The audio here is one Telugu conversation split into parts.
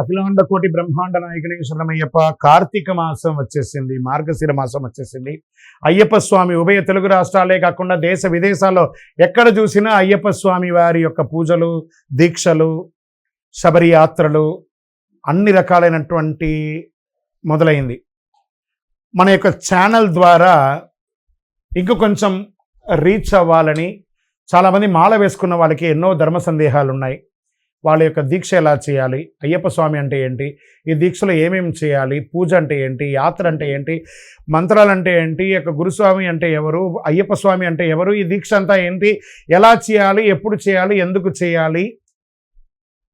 అఖిలాండ కోటి బ్రహ్మాండ నాయకుని శరణమయ్యప్ప కార్తీక మాసం వచ్చేసింది మార్గశిర మాసం వచ్చేసింది. అయ్యప్ప స్వామి ఉభయ తెలుగు రాష్ట్రాలే కాకుండా దేశ విదేశాల్లో ఎక్కడ చూసినా అయ్యప్ప స్వామి వారి యొక్క పూజలు దీక్షలు శబరి యాత్రలు అన్ని రకాలైనటువంటి మొదలైంది. మన యొక్క ఛానల్ ద్వారా ఇంకా కొంచెం రీచ్ అవ్వాలని చాలామంది మాల వేసుకున్న వాళ్ళకి ఎన్నో ధర్మ సందేహాలు ఉన్నాయి వాళ్ళ యొక్క దీక్ష ఎలా చేయాలి? అయ్యప్ప స్వామి అంటే ఏంటి? ఈ దీక్షలో ఏమేమి చేయాలి? పూజ అంటే ఏంటి? యాత్ర అంటే ఏంటి? మంత్రాలు అంటే ఏంటి? ఈ యొక్క గురుస్వామి అంటే ఎవరు? అయ్యప్ప స్వామి అంటే ఎవరు? ఈ దీక్ష అంతా ఏంటి? ఎలా చేయాలి? ఎప్పుడు చేయాలి? ఎందుకు చేయాలి?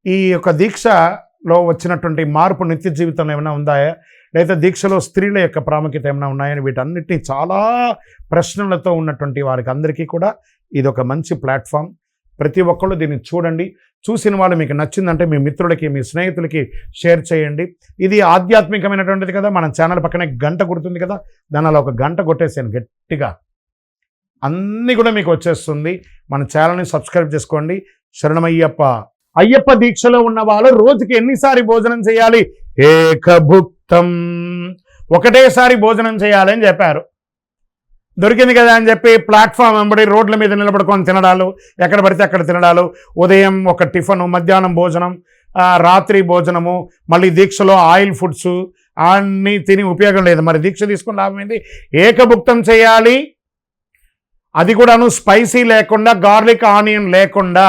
ఈ యొక్క దీక్షలో వచ్చినటువంటి మార్పు నిత్య జీవితంలో ఏమైనా ఉందా? లేదా దీక్షలో స్త్రీల యొక్క ప్రాముఖ్యత ఏమైనా ఉన్నాయని వీటన్నిటిని చాలా ప్రశ్నలతో ఉన్నటువంటి వారికి అందరికీ కూడా ఇది ఒక మంచి ప్లాట్ఫామ్. ప్రతి ఒక్కళ్ళు దీన్ని చూడండి. చూసిన వాళ్ళు మీకు నచ్చిందంటే మీ మిత్రులకి మీ స్నేహితులకి షేర్ చేయండి. ఇది ఆధ్యాత్మికమైనటువంటిది కదా మన ఛానల్ పక్కనే గంట గుర్తుంది కదా దాని అలా ఒక గంట కొట్టేసాను గట్టిగా అన్నీ కూడా మీకు వచ్చేస్తుంది. మన ఛానల్ని సబ్స్క్రైబ్ చేసుకోండి. శరణమయ్యప్ప. అయ్యప్ప దీక్షలో ఉన్న వాళ్ళు రోజుకి ఎన్నిసారి భోజనం చేయాలి? ఏకభుక్తం. ఒకటేసారి భోజనం చేయాలని చెప్పారు. దొరికింది కదా అని చెప్పి ప్లాట్ఫామ్ వెంబడి రోడ్ల మీద నిలబడుకొని తినడాలు ఎక్కడ పడితే అక్కడ తినడాలు. ఉదయం ఒక టిఫను మధ్యాహ్నం భోజనం రాత్రి భోజనము మళ్ళీ దీక్షలో ఆయిల్ ఫుడ్స్ అన్నీ తిని ఉపయోగం లేదు. మరి దీక్ష తీసుకుని లాభం ఏంటి? ఏకభుక్తం చేయాలి. అది కూడాను స్పైసీ లేకుండా గార్లిక్ ఆనియన్ లేకుండా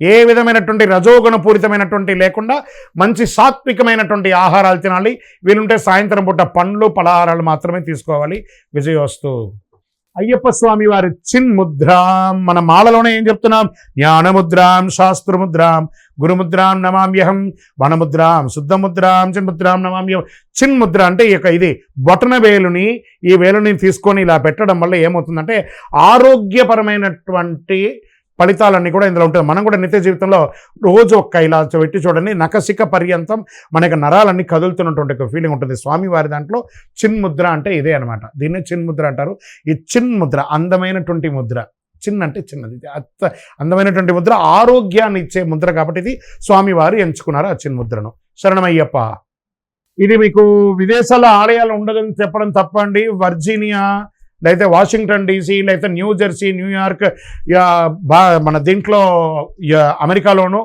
ఏ విధమైనటువంటి రజోగుణపూరితమైనటువంటి లేకుండా మంచి సాత్వికమైనటువంటి ఆహారాలు తినాలి. వీలుంటే సాయంత్రం పూట పండ్లు పలహారాలు మాత్రమే తీసుకోవాలి. విజయోస్తు అయ్యప్ప స్వామి వారి చిన్ముద్రాం. మన మాలలోనే ఏం చెప్తున్నాం? జ్ఞానముద్రాం శాస్త్రముద్రాం గురుముద్రాం నమామ్యహం వనముద్రాం శుద్ధముద్రాం చిన్ముద్రాం నమామ్యహం. చిన్ ముద్ర అంటే ఈ యొక్క ఇది బొటన వేలుని ఈ వేలుని తీసుకొని ఇలా పెట్టడం వల్ల ఏమవుతుందంటే ఆరోగ్యపరమైనటువంటి ఫలితాలన్నీ కూడా ఇందులో ఉంటుంది మనం కూడా నిత్య జీవితంలో రోజు ఒక్క ఇలా పెట్టి చూడండి నకసిక పర్యంతం మనకి నరాలన్నీ కదులుతున్నటువంటి ఒక ఫీలింగ్ ఉంటుంది. స్వామి వారి దాంట్లో చిన్ ముద్ర అంటే ఇదే అనమాట దీన్నే చిన్ ముద్ర అంటారు. ఈ చిన్ ముద్ర అందమైనటువంటి ముద్ర. చిన్న అంటే చిన్నది. ఇది అత్త అందమైనటువంటి ముద్ర ఆరోగ్యాన్ని ఇచ్చే ముద్ర కాబట్టి ఇది స్వామివారు ఎంచుకున్నారు ఆ చిన్ ముద్రను శరణమయ్యప్ప ఇది మీకు విదేశాల ఆలయాలు ఉండదని చెప్పడం తప్పండి. వర్జీనియా లేకపోతే వాషింగ్టన్ డీసీ లేకపోతే న్యూ జెర్సీ న్యూయార్క్ బా మన దీంట్లో అమెరికాలోనూ అమెరికాలోను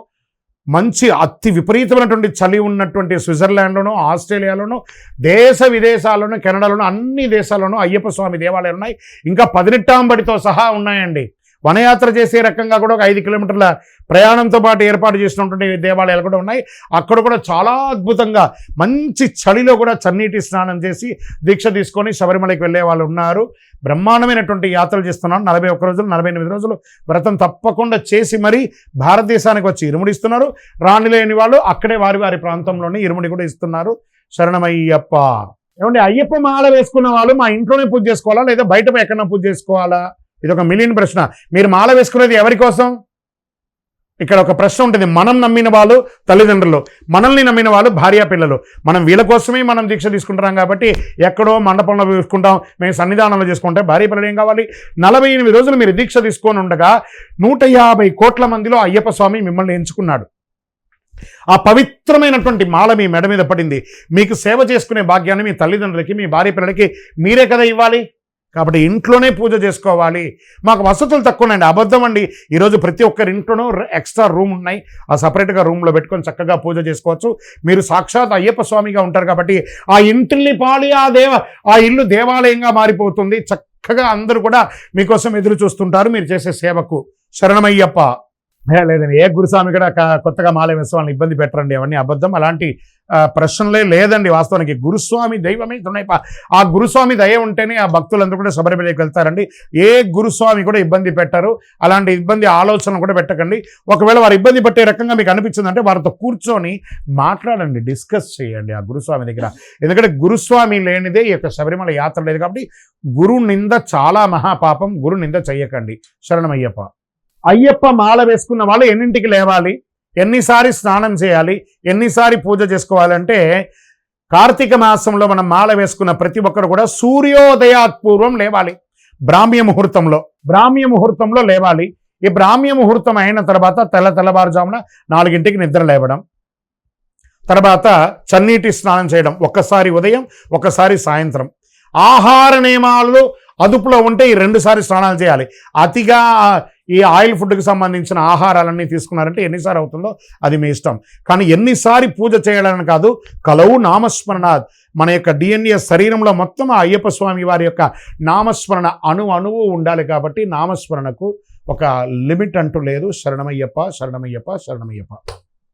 మంచి అతి విపరీతమైనటువంటి చలి ఉన్నటువంటి స్విట్జర్లాండ్లోను ఆస్ట్రేలియాలోను దేశ విదేశాల్లోనూ కెనడాలోను అన్ని దేశాల్లోనూ అయ్యప్ప స్వామి దేవాలయాలు ఉన్నాయి ఇంకా పదినెట్టాంబడితో సహా ఉన్నాయండి. వనయాత్ర చేసే రకంగా కూడా ఒక ఐదు కిలోమీటర్ల ప్రయాణంతో పాటు ఏర్పాటు చేసినటువంటి దేవాలయాలు కూడా ఉన్నాయి. అక్కడ కూడా చాలా అద్భుతంగా మంచి చలిలో కూడా చన్నీటి స్నానం చేసి దీక్ష తీసుకొని శబరిమలకి వెళ్ళే వాళ్ళు ఉన్నారు. బ్రహ్మాండమైనటువంటి యాత్రలు చేస్తున్నారు నలభై ఒక్క రోజులు నలభై ఎనిమిది రోజులు వ్రతం తప్పకుండా చేసి మరీ భారతదేశానికి వచ్చి ఇరుముడిస్తున్నారు రాణి లేని వాళ్ళు అక్కడే వారి వారి ప్రాంతంలోనే ఇరుముడి కూడా ఇస్తున్నారు. శరణమయ్యప్ప. ఏమంటే అయ్యప్ప మాల వేసుకున్న వాళ్ళు మా ఇంట్లోనే పూజ చేసుకోవాలా? లేదా బయట ఎక్కడన్నా పూజ చేసుకోవాలా? ఇది ఒక మిలియన్ ప్రశ్న. మీరు మాల వేసుకునేది ఎవరి కోసం? ఇక్కడ ఒక ప్రశ్న ఉంటుంది. మనం నమ్మిన వాళ్ళు తల్లిదండ్రులు. మనల్ని నమ్మిన వాళ్ళు భార్యా పిల్లలు. మనం వీళ్ళ కోసమే మనం దీక్ష తీసుకుంటున్నాం కాబట్టి ఎక్కడో మండపంలో చూసుకుంటాం మేము సన్నిధానంలో చేసుకుంటే భార్య పిల్లలు ఏం కావాలి? నలభై ఎనిమిది రోజులు మీరు దీక్ష తీసుకొని ఉండగా నూట యాభై కోట్ల మందిలో అయ్యప్ప స్వామి మిమ్మల్ని ఎంచుకున్నాడు. ఆ పవిత్రమైనటువంటి మాల మీ మెడ మీద పడింది. మీకు సేవ చేసుకునే భాగ్యాన్ని మీ తల్లిదండ్రులకి మీ భార్య పిల్లలకి మీరే కదా ఇవ్వాలి? కాబట్టి ఇంట్లోనే పూజ చేసుకోవాలి. మాకు వసతులు తక్కువ ఉన్నాయండి అబద్ధం అండి. ఈరోజు ప్రతి ఒక్కరి ఇంట్లోనూ ఎక్స్ట్రా రూమ్ ఉన్నాయి. ఆ సపరేట్గా రూమ్లో పెట్టుకొని చక్కగా పూజ చేసుకోవచ్చు. మీరు సాక్షాత్ అయ్యప్ప స్వామిగా ఉంటారు కాబట్టి ఆ ఇంటిని పాలి ఆ దేవ ఆ ఇల్లు దేవాలయంగా మారిపోతుంది. చక్కగా అందరూ కూడా మీకోసం ఎదురు చూస్తుంటారు. మీరు చేసే సేవకు. శరణమయ్యప్ప. లేదండి. ఏ గురుస్వామి కూడా కొత్తగా మాల వేస్తే వాళ్ళని ఇబ్బంది పెట్టరండి. అవన్నీ అబద్ధం. అలాంటి ప్రశ్నలే లేదండి వాస్తవానికి. గురుస్వామి దైవమే తునై ఆ గురుస్వామి దయ ఉంటేనే ఆ భక్తులందరూ కూడా శబరిమలకి వెళ్తారండి. ఏ గురుస్వామి కూడా ఇబ్బంది పెట్టరు. అలాంటి ఇబ్బంది ఆలోచనలు కూడా పెట్టకండి. ఒకవేళ వారు ఇబ్బంది పట్టే రకంగా మీకు అనిపించిందంటే వారితో కూర్చొని మాట్లాడండి. డిస్కస్ చేయండి ఆ గురుస్వామి దగ్గర. ఎందుకంటే గురుస్వామి లేనిదే ఈ యొక్క శబరిమల యాత్ర లేదు కాబట్టి గురు నింద చాలా మహాపాపం. గురు నింద చెయ్యకండి. శరణమయ్యప్ప. అయ్యప్ప మాల వేసుకున్న వాళ్ళు ఎన్నింటికి లేవాలి? ఎన్నిసారి స్నానం చేయాలి? ఎన్నిసారి పూజ చేసుకోవాలంటే కార్తీక మాసంలో మనం మాల వేసుకున్న ప్రతి ఒక్కరు కూడా సూర్యోదయాత్ పూర్వం లేవాలి. బ్రాహ్మ్య ముహూర్తంలో బ్రాహ్మ్య ముహూర్తంలో లేవాలి. ఈ బ్రాహ్మ్య ముహూర్తం అయిన తర్వాత తెల్ల తెల్లవారుజామున నాలుగింటికి నిద్ర లేవడం తర్వాత చన్నీటి స్నానం చేయడం ఒక్కసారి ఉదయం ఒక్కసారి సాయంత్రం. ఆహార నియమాలు అదుపులో ఉంటే ఈ రెండుసారి స్నానాలు చేయాలి. అతిగా ఈ ఆయిల్ ఫుడ్కి సంబంధించిన ఆహారాలన్నీ తీసుకున్నారంటే ఎన్నిసారి అవుతుందో అది మీ ఇష్టం. కానీ ఎన్నిసారి పూజ చేయాలని కాదు కలవు నామస్మరణ. మన యొక్క డిఎన్ఏ శరీరంలో మొత్తం ఆ అయ్యప్ప స్వామి వారి యొక్క నామస్మరణ అణు అణువు ఉండాలి కాబట్టి నామస్మరణకు ఒక లిమిట్ అంటూ లేదు. శరణమయ్యప్ప శరణమయ్యప్ప శరణమయ్యప్ప.